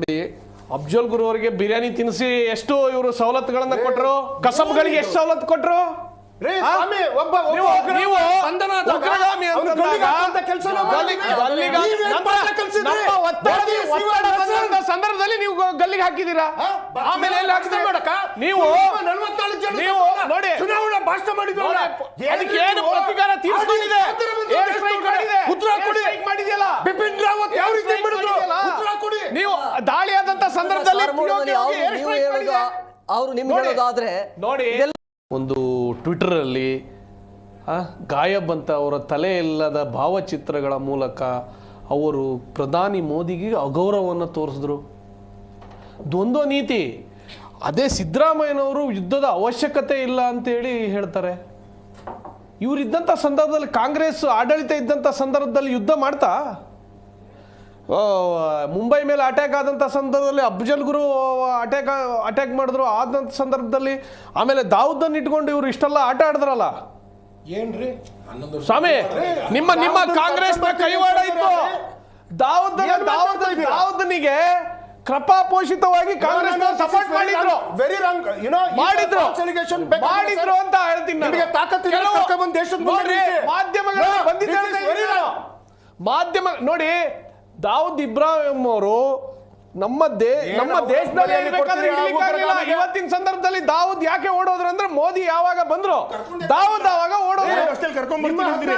ನೋಡಿ, ಅಫ್ಜಲ್ ಗುರು ಅವರಿಗೆ ಬಿರಿಯಾನಿ ತಿನ್ನಿಸಿ ಎಷ್ಟು ಇವರು ಸವಲತ್ತುಗಳನ್ನ ಕೊಟ್ರು ಕಸಬ್ಗಳಿಗೆ ಎಷ್ಟು ಸವಲತ್ತು ಕೊಟ್ರು? ಸಂದರ್ಭದಲ್ಲಿ ನೀವು ಗಲ್ಲಿಗೆ ಹಾಕಿದೀರಾ ಆಮೇಲೆ ಎಲ್ಲಿ ಹಾಕಿದ್ರಿ ಮಾಡಕ್ಕ? ನೀವು ನಲವತ್ನಾಲ್ಕು ಜನ ನೀವು ನೋಡಿ. ಚುನಾವಣಾ ಭಾಷಣ ಮಾಡಿದ್ರು ಅದಕ್ಕೆ ಏನು? ಪ್ರತಿಕಾರ ತೀರ್ಸ್ಕೊಂಡಿದೆ ನೀವು ಸ್ಟ್ರೈಕ್ ಹೇಳೋದು ಮಾಡಿದೆ. ನಿಮ್ಗೆ ನೋಡಿ, ಒಂದು ಟ್ವಿಟರ್ ಅಲ್ಲಿ ಆ, ಗಾಯಬ್ ಅಂತ ಅವರ ತಲೆ ಇಲ್ಲದ ಭಾವಚಿತ್ರಗಳ ಮೂಲಕ ಅವರು ಪ್ರಧಾನಿ ಮೋದಿಗೆ ಅಗೌರವವನ್ನು ತೋರಿಸಿದ್ರು. ದ್ವಂದ್ವ ನೀತಿ. ಅದೇ ಸಿದ್ದರಾಮಯ್ಯನವರು ಯುದ್ಧದ ಅವಶ್ಯಕತೆ ಇಲ್ಲ ಅಂತೇಳಿ ಹೇಳ್ತಾರೆ. ಇವರಿದ್ದಂಥ ಸಂದರ್ಭದಲ್ಲಿ ಕಾಂಗ್ರೆಸ್ ಆಡಳಿತ ಇದ್ದಂಥ ಸಂದರ್ಭದಲ್ಲಿ ಯುದ್ಧ ಮಾಡ್ತಾ? ಮುಂಬೈ ಮೇಲೆ ಅಟ್ಯಾಕ್ ಆದಂಥ ಸಂದರ್ಭದಲ್ಲಿ ಅಫ್ಜಲ್ ಗುರು ಅಟ್ಯಾಕ್ ಅಟ್ಯಾಕ್ ಮಾಡಿದ್ರು. ಆದಂಥ ಸಂದರ್ಭದಲ್ಲಿ ಆಮೇಲೆ ದಾವೂದನ್ನು ಇಟ್ಕೊಂಡು ಇವರು ಇಷ್ಟೆಲ್ಲ ಆಟ ಆಡಿದ್ರಲ್ಲ? ಏನ್ರಿ? ಸ್ವಾಮಿ ನಿಮ್ಮ ನಿಮ್ಮ ಕಾಂಗ್ರೆಸ್ ಕೈವಾಡ ಇತ್ತು? ದಾವೂದ್ ದಾವೂದನಿಗೆ ಕೃಪಾಪೋಷಿತವಾಗಿ ಕಾಂಗ್ರೆಸ್ ಸಪೋರ್ಟ್ ಮಾಡಿದ್ರು. ವೆರಿ ರಾಂಗ್ ಯು ನೋ ಮಾಡಿದ್ರು. ಮಾಡಿದ್ರು ಅಂತ ಹೇಳ್ತೀನಿ. ನಿಮಗೆ ತಾಕತ್ತಿದ್ರೆ ಕೆಲವು- ದೇಶದ ಮುಂದೆ ಬಂದಿದ್ದಾರೆ. ಮಾಧ್ಯಮ ನೋಡಿ ದಾವೂದ್ ಇಬ್ರಾಹಿಂ ಅವರು ನಮ್ಮ ದೇ ನಮ್ಮ ದೇಶದಲ್ಲಿ ಮರ್ಯಾದೆ ಇರ್ಬೇಕಾದ್ರೆ ಇರ್ಲಿಕ್ಕಾಗ್ಲಿಲ್ಲ. ಇವತ್ತಿನ ಸಂದರ್ಭದಲ್ಲಿ ದಾವೂದ್ ಯಾಕೆ ಓಡೋದ್ರು ಅಂದ್ರೆ ಮೋದಿ ಯಾವಾಗ ಬಂದ್ರು ದಾವೂದ್ ಅವಾಗ ಓಡೋದ್ರು ಕರ್ಕೊಂಡ್ ಬರ್ತೀನಿ.